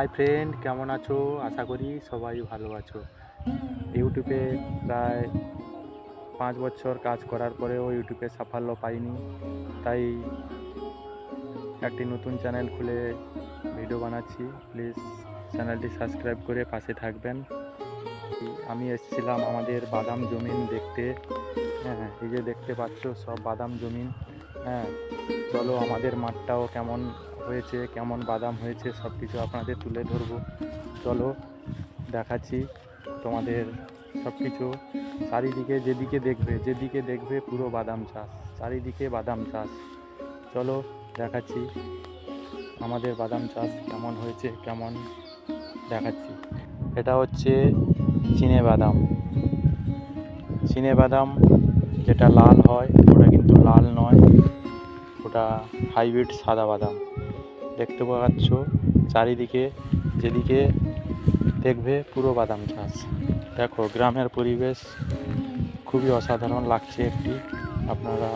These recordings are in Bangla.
হাই ফ্রেন্ড কেমন আছো? আশা করি সবাই ভালো আছো। ইউটিউবে প্রায় পাঁচ বছর কাজ করার পরেও ইউটিউবে সাফল্য পাইনি। তাই একটি নতুন চ্যানেল খুলে ভিডিও বানাচ্ছি। প্লিজ চ্যানেলটি সাবস্ক্রাইব করে পাশে থাকবেন। আমি এসেছিলাম আমাদের বাদাম জমিন দেখতে। হ্যাঁ এই যে দেখতে পাচ্ছ সব বাদাম জমিন। হ্যাঁ চলো আমাদের মাঠটাও কেমন হয়েছে, কেমন বাদাম হয়েছে সব কিছু আপনাদের তুলে ধরবো। চলো, দেখাচ্ছি তোমাদের সব কিছু চারিদিকে যেদিকে দেখবে যেদিকে দেখবে পুরো বাদাম চাষ। চারিদিকে বাদাম চাষ। চলো, দেখাচ্ছি আমাদের বাদাম চাষ কেমন হয়েছে, কেমন দেখাচ্ছি। এটা হচ্ছে চিনে বাদাম। চিনে বাদাম যেটা লাল হয়, ওটা কিন্তু লাল নয়। ওটা হাইব্রিড সাদা বাদাম। দেখতে পাচ্ছ, চারিদিকে যেদিকে দেখবে পুরো বাদাম চাষ দেখো, গ্রামের পরিবেশ খুবই অসাধারণ লাগছে একটি। আপনারা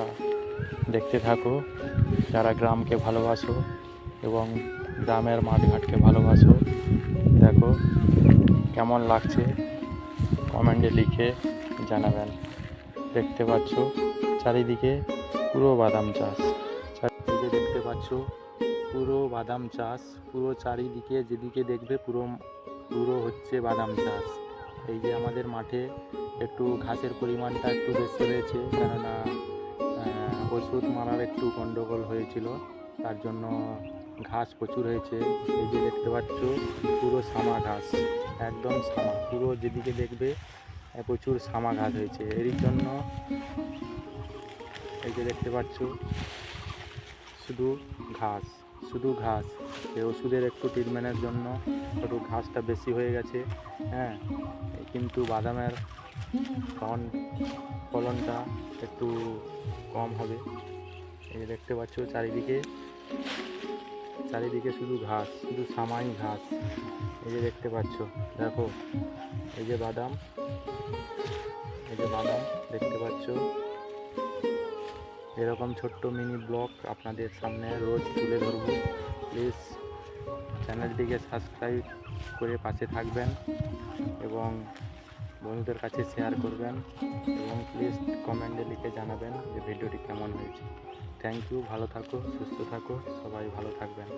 দেখতে থাকো, যারা গ্রামকে ভালোবাসো এবং গ্রামের মাঠঘাটকে ভালোবাসো, দেখো কেমন লাগছে। কমেন্টে লিখে জানাবেন। দেখতে পাচ্ছ, চারিদিকে পুরো বাদাম চাষ। পাচ্ছ। পুরো বাদাম চাষ, পুরো চারিদিকে যেদিকে দেখবে পুরো পুরো হচ্ছে বাদাম চাষ। এই যে আমাদের মাঠে একটু ঘাসের পরিমাণটা একটু বেশি হয়েছে, কেননা ওষুধ মারার একটু গন্ডগোল হয়েছিল, তার জন্য ঘাস প্রচুর হয়েছে। এই যে দেখতে পাচ্ছ, পুরো সামা ঘাস, একদম সামা, পুরো যেদিকে দেখবে প্রচুর সামা ঘাস হয়েছে। এরই জন্য এই যে দেখতে পাচ্ছ শুধু ঘাস শুধু ঘাস। এই ওষুধের একটু ট্রিটমেন্টের জন্য একটু ঘাসটা বেশি হয়ে গেছে হ্যাঁ? কিন্তু বাদামের ফলন ফলনটা একটু কম হবে। এই যে দেখতে পাচ্ছ চারিদিকে চারিদিকে শুধু ঘাস, শুধু সামাই ঘাস। এই যে দেখতে পাচ্ছ, দেখো, এই যে বাদাম, এই যে বাদাম দেখতে পাচ্ছ। এরকম ছোট্ট মিনি ব্লগ আপনাদের সামনে রোজ তুলে ধরবো। প্লিজ চ্যানেলটিকে সাবস্ক্রাইব করে পাশে থাকবেন এবং বন্ধুদের কাছে শেয়ার করবেন এবং প্লিজ কমেন্টে লিখে জানাবেন যে ভিডিওটি কেমন হয়েছে। থ্যাংক ইউ ভালো থাকো, সুস্থ থাকো, সবাই ভালো থাকবেন।